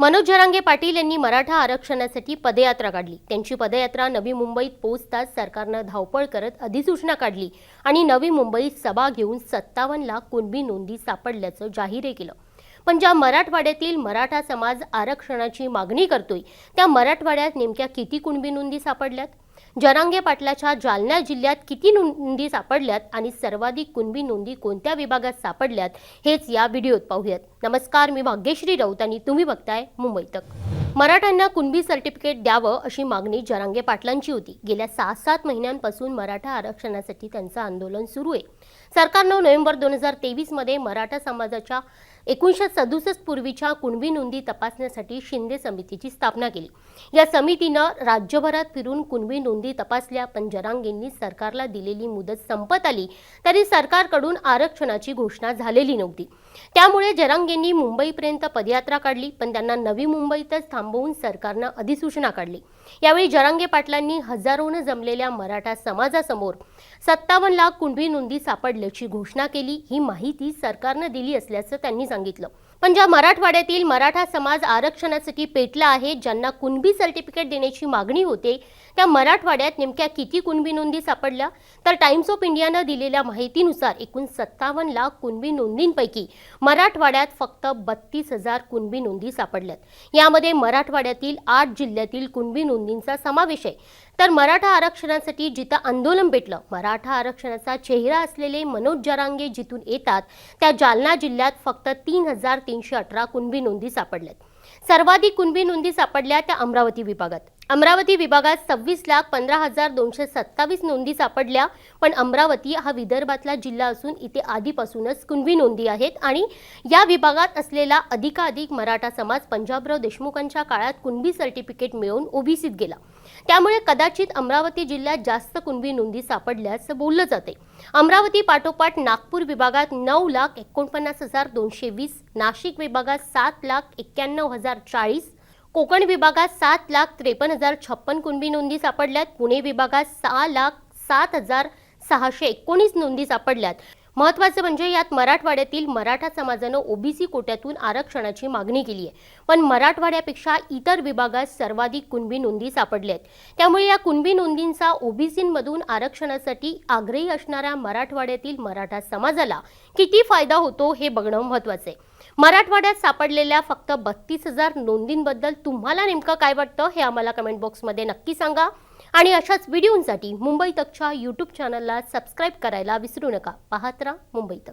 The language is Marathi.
मनोज जरांगे पाटील यांनी मराठा आरक्षणासाठी पदयात्रा काढली. त्यांची पदयात्रा नवी मुंबईत पोहोचताच सरकारनं धावपळ करत अधिसूचना काढली आणि नवी मुंबईत सभा घेऊन सत्तावन्न लाख कुणबी नोंदी सापडल्याचं जाहीर केलं. पण ज्या मराठवाड्यातील मराठा समाज आरक्षणाची मागणी करतोय त्या मराठवाड्यात नेमक्या किती कुणबी नोंदी सापडल्यात? जरांगे पाटलाच्या जालना जिल्ह्यात किती नोंदी सापडल्यात आणि सर्वाधिक कुणबी नोंदी कोणत्या विभागात सापडल्यात हेच या व्हिडिओत पाहूयात. नमस्कार मी भाग्यश्री राऊत आणि तुम्ही बघताय मुंबई तक. मराठ्यांना कुणबी सर्टिफिकेट द्यावं अशी मागणी जरांगे पाटलांची होती. गेल्या सहा सात महिन्यांपासून मराठा आरक्षणासाठी त्यांचं आंदोलन सुरू आहे. सरकारनं नोव्हेंबर दोन हजार तेवीसमध्ये मराठा समाजाच्या एकोणीसशे सदुसष्ट पूर्वीच्या कुणबी नोंदी तपासण्यासाठी शिंदे समितीची स्थापना केली. या समितीनं राज्यभरात फिरून कुणबी नोंदी तपासल्या पण जरांगेंनी सरकारला दिलेली मुदत संपत आली. तरी सरकारकडून आरक्षणाची घोषणा झालेली नव्हती. त्यामुळे जरांगेंनी मुंबईपर्यंत पदयात्रा काढली पण त्यांना नवी मुंबईतच थांबवून सरकारनं अधिसूचना काढली. यावेळी जरांगे पाटलांनी हजारोनं जमलेल्या मराठा समाजासमोर सत्तावन्न लाख कुणबी नोंदी सापडल्याची घोषणा केली ही माहिती सरकारनं दिली असल्याचं त्यांनी सांगितलं. पण ज्या मराठवाड्यातील मराठा समाज आरक्षणासाठी पेटला आहे ज्यांना कुणबी सर्टिफिकेट देण्याची मागणी होते त्या मराठवाड्यात नेमक्या किती कुणबी नोंदी सापडल्या? तर टाइम्स ऑफ इंडियानं दिलेल्या माहितीनुसार एकूण सत्तावन्न लाख कुणबी नोंदींपैकी मराठवाड्यात फक्त बत्तीस हजार कुणबी नोंदी सापडल्यात. यामध्ये मराठवाड्यातील आठ जिल्ह्यातील कुणबी नोंदींचा समावेश आहे. तर मराठा आरक्षणासाठी जिथं आंदोलन पेटलं मराठा आरक्षणाचा चेहरा असलेले मनोज जरांगे जिथून येतात त्या जालना जिल्ह्यात फक्त तीन हजार तीनशे अठरा कुणबी नोंदी सापडल्यात. सर्वाधिक कुणबी नोंदी सापडल्या त्या अमरावती विभागात. अमरावती विभागात सव्वीस लाख पंधरा हजार दोनशे सत्तावीस नोंदी सापडल्या पण अमरावती हा विदर्भातला जिल्हा असून इथे आधीपासूनच कुणबी नोंदी आहेत आणि या विभागात असलेला अधिकाधिक मराठा समाज पंजाबराव देशमुखांच्या काळात कुणबी सर्टिफिकेट मिळवून ओबीसीत गेला. त्यामुळे कदाचित अमरावती जिल्ह्यात जास्त कुणबी नोंदी सापडल्या असं बोललं जाते. अमरावती पाठोपाठ नागपूर विभागात नऊ लाख एकोणपन्नास हजार दोनशे वीस नाशिक विभागात सात लाख एक्क्याण्णव हजार चाळीस कोकण विभागात सात लाख त्रेपन्न हजार छप्पन कुणबी नोंदी सापडल्यात पुणे विभागात सहा लाख सात हजार सहाशे एकोणीस नोंदी सापडल्यात. महत्त्वाचं म्हणजे यात मराठवाड्यातील मराठा समाजानं ओबीसी कोट्यातून आरक्षणाची मागणी केली आहे. पण मराठवाड्यापेक्षा इतर विभागात सर्वाधिक कुणबी नोंदी सापडल्या आहेत. त्यामुळे या कुणबी नोंदींचा ओबीसींमधून आरक्षणासाठी आग्रही असणाऱ्या मराठवाड्यातील मराठा समाजाला किती फायदा होतो हे बघणं महत्त्वाचं आहे. मराठवाड्यात सापडलेल्या फक्त बत्तीस हजार नोंदींबद्दल तुम्हाला नेमकं काय वाटतं हे आम्हाला कमेंट बॉक्समध्ये नक्की सांगा. आणि अशाच व्हिडिओंसाठी मुंबई तकच्या यूट्यूब चॅनलला सबस्क्राईब करायला विसरू नका. पाहत राहा मुंबई तक.